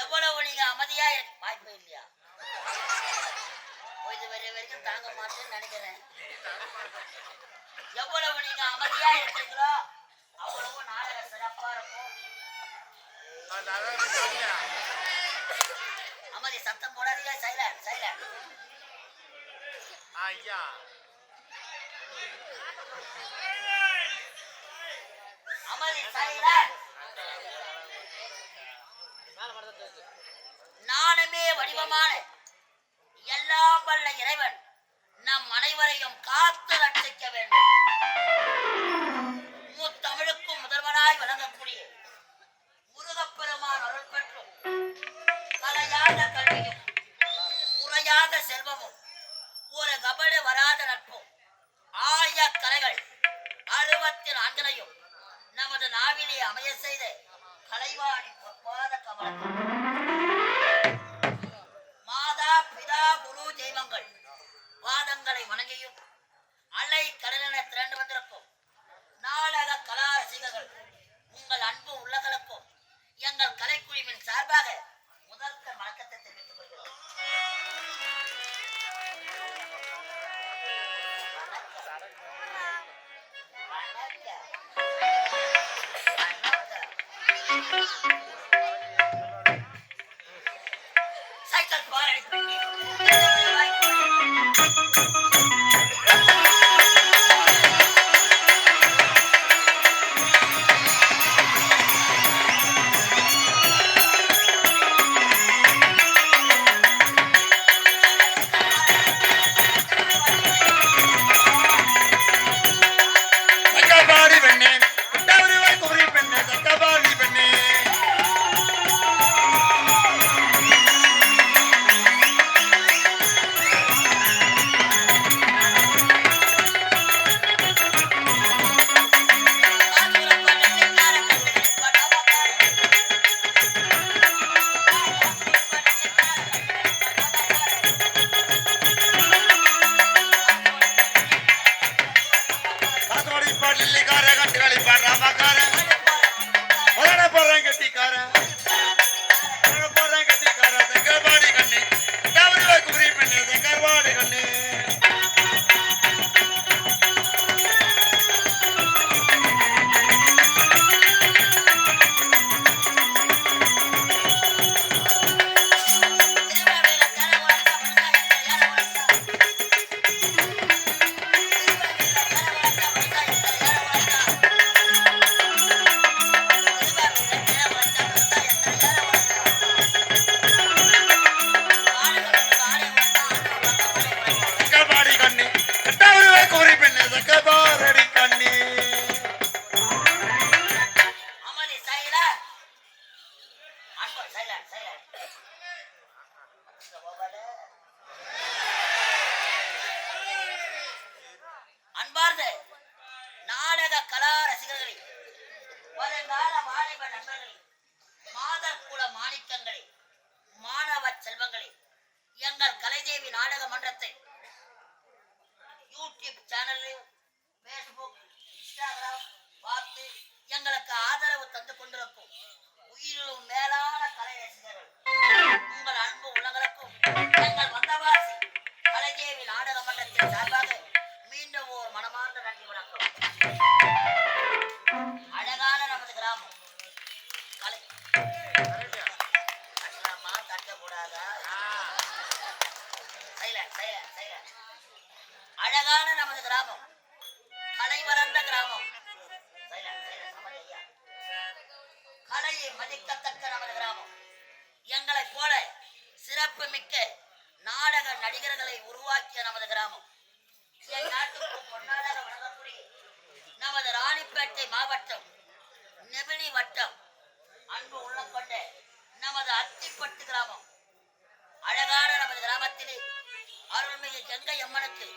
எவ்வளவு நீங்க அமைதியா வாய்ப்பு இல்லையா இது வரை வரைக்கும் தாங்க மாட்டேன்னு நினைக்கிறேன் எவ்வளவு நீங்க அமைதியா இருக்கிறீங்களோ சத்தம் போடாதீங்க. சைலண்ட் சைலண்ட் ஐயா. சைலண்ட் நானுமே வடிவமான எல்லாம் வல்ல இறைவன். நம் அனைவரையும் கலைதேவி நாடக மன்றத்தை யூடியூப் சேனல்லையும் ஃபேஸ்புக் இன்ஸ்டாகிராம் பார்த்து எங்களுக்கு ஆதரவு தந்து கொண்டிருக்கும். உயிரிலும் மேலான கலை ரசிகர்கள் உங்கள் அன்பு உலகளுக்கும் எங்கள் வந்தவாசி கலைதேவி நாடக மன்றத்தின் சார்பாக பட்டு கிராமம். அழகான நமது கிராமத்திலே அருள்மிகு கங்கை அம்மனுக்கு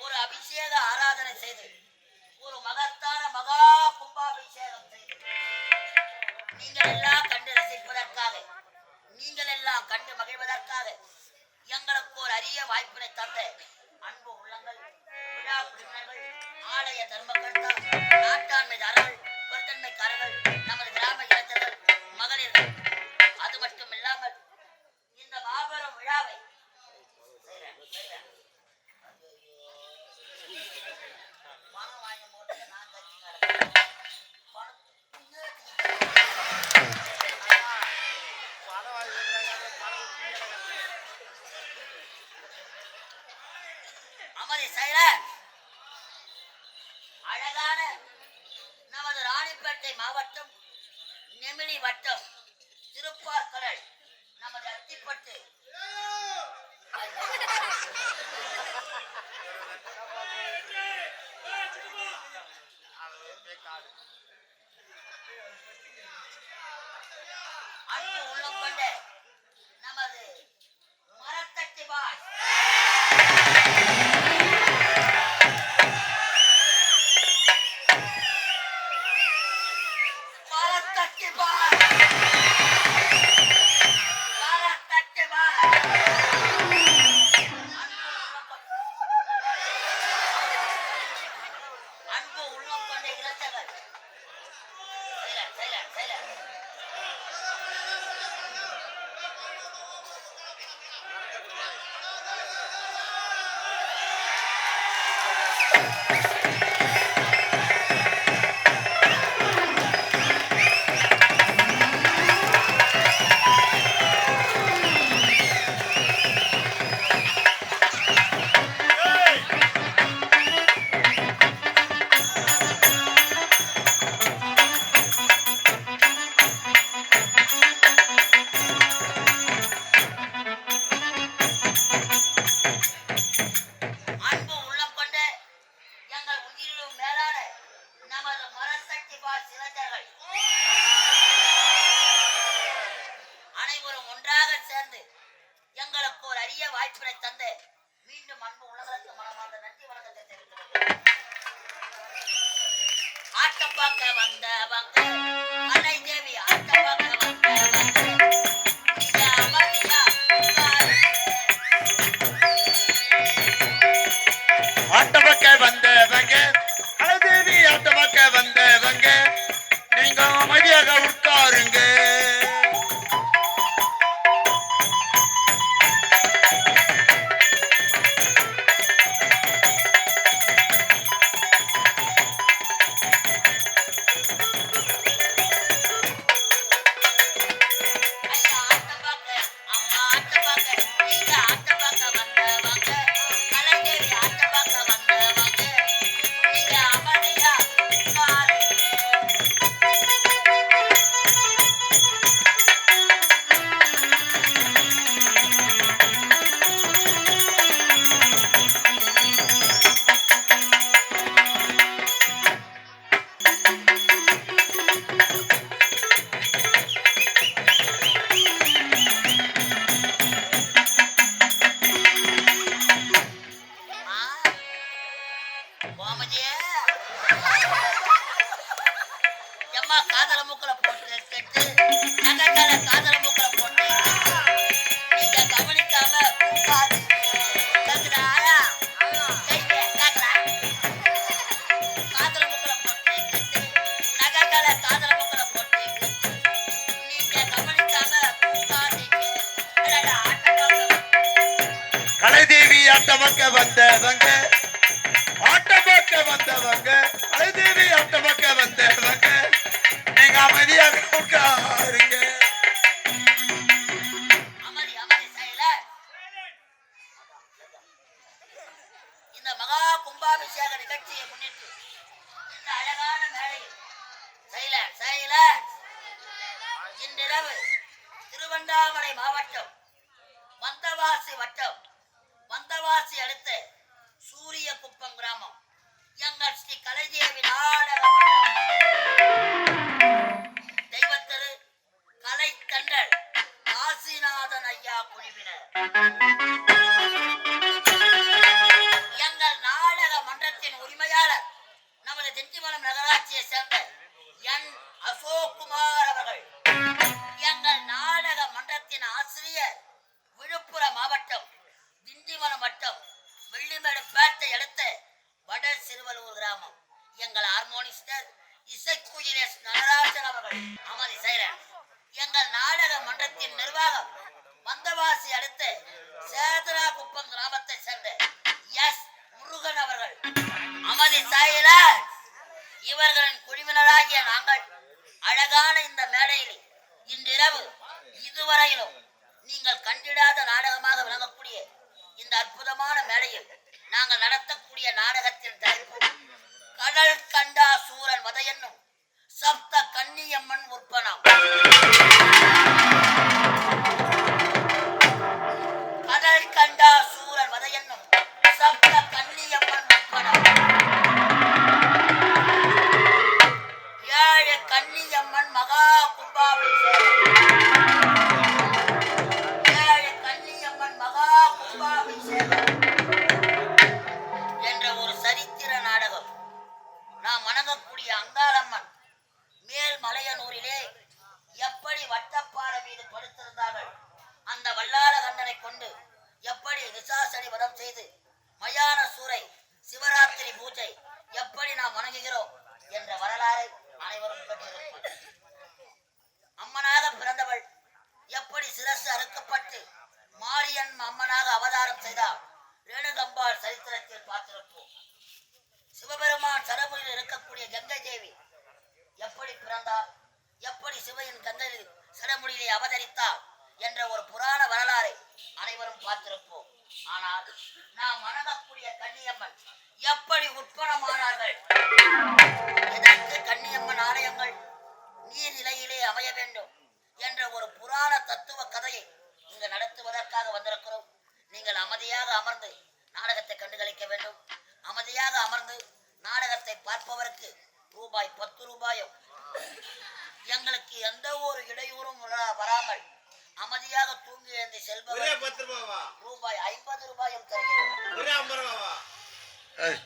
ஒரு அபிஷேக ஆராதனை செய்து ஒரு மகத்தான மகா கும்பாபிஷேகம் செய்து நீங்கள் எல்லாம் கண்டு ரசிப்பதற்காக நீங்கள் எல்லாம் கண்டு மகிழ்வதற்காக எங்களுக்கு ஒரு அரிய வாய்ப்பினை தந்த அன்பு உள்ளங்கள் விழா பிரிவினர்கள் ஆலய தர்மகர்த்தா நாட்டாண்மைதாரர்கள் நமது ராணிப்பேட்டை மாவட்டம் நெமிலி வட்டம் திருப்பார்கடல். நமது அத்திப்பட்டு. அன்பு உள்ளம் கொண்ட நமது மரத்தட்டி பாய். I'm ஆட்டமக்க வந்தவங்க ஆட்டமக்க வந்தவங்க அழுதேவி ஆட்டமக்க வந்தவங்க நீங்க அமைதியாக உட்காருங்க திருவண்ணாமலை மாவட்டம் வந்தவாசி வட்டம். வந்தவாசி அடுத்த சூரிய குப்பம் கிராமம். எங்கள் ஸ்ரீ கலைதேவி நாடக தெய்வத்தரு கலை கலைத்தண்டல் காசிநாதன் ஐயா குழுவினர். எங்கள் நாடக மன்றத்தின் உரிமையாளர் நமது தென்னிமலம் நகராட்சியை சேர்ந்த என் அசோக்குமார் அவர்கள். அழகான இந்த மேடையிலே இன்றிரவு இதுவரையிலும் நீங்கள் கண்டிடாத நாடகமாக விளங்கக்கூடிய இந்த அற்புதமான மேடையில் நாங்கள் நடத்தக்கூடிய நாடகத்தின் தலைப்பு கடல் கண்டா சூரன் வதை என்னும் சப்த கன்னியம்மன் உற்பனம். கடல் கண்டா சூரன் வதை என்னும் சப்த கன்னியம்மன் உற்பனம். ஏழு கன்னியம்மன் மகா கும்பாபிஷேகம். கன்னியம்மன் மகா கும்பாபிஷேகம் என்ற ஒரு சரித்திர நாடகம். நாம் வணங்கக்கூடிய அங்காளம்மன் மேல் மலையனூரிலே எப்படி வட்டப்பாறை மீது படுத்திருந்தார்கள்? அந்த வல்லாள கண்டனை கொண்டு எப்படி விசாசனி வதம் செய்து மயான சூரை சிவராத்திரி பூஜை எப்படி நாம் வணங்குகிறோம்?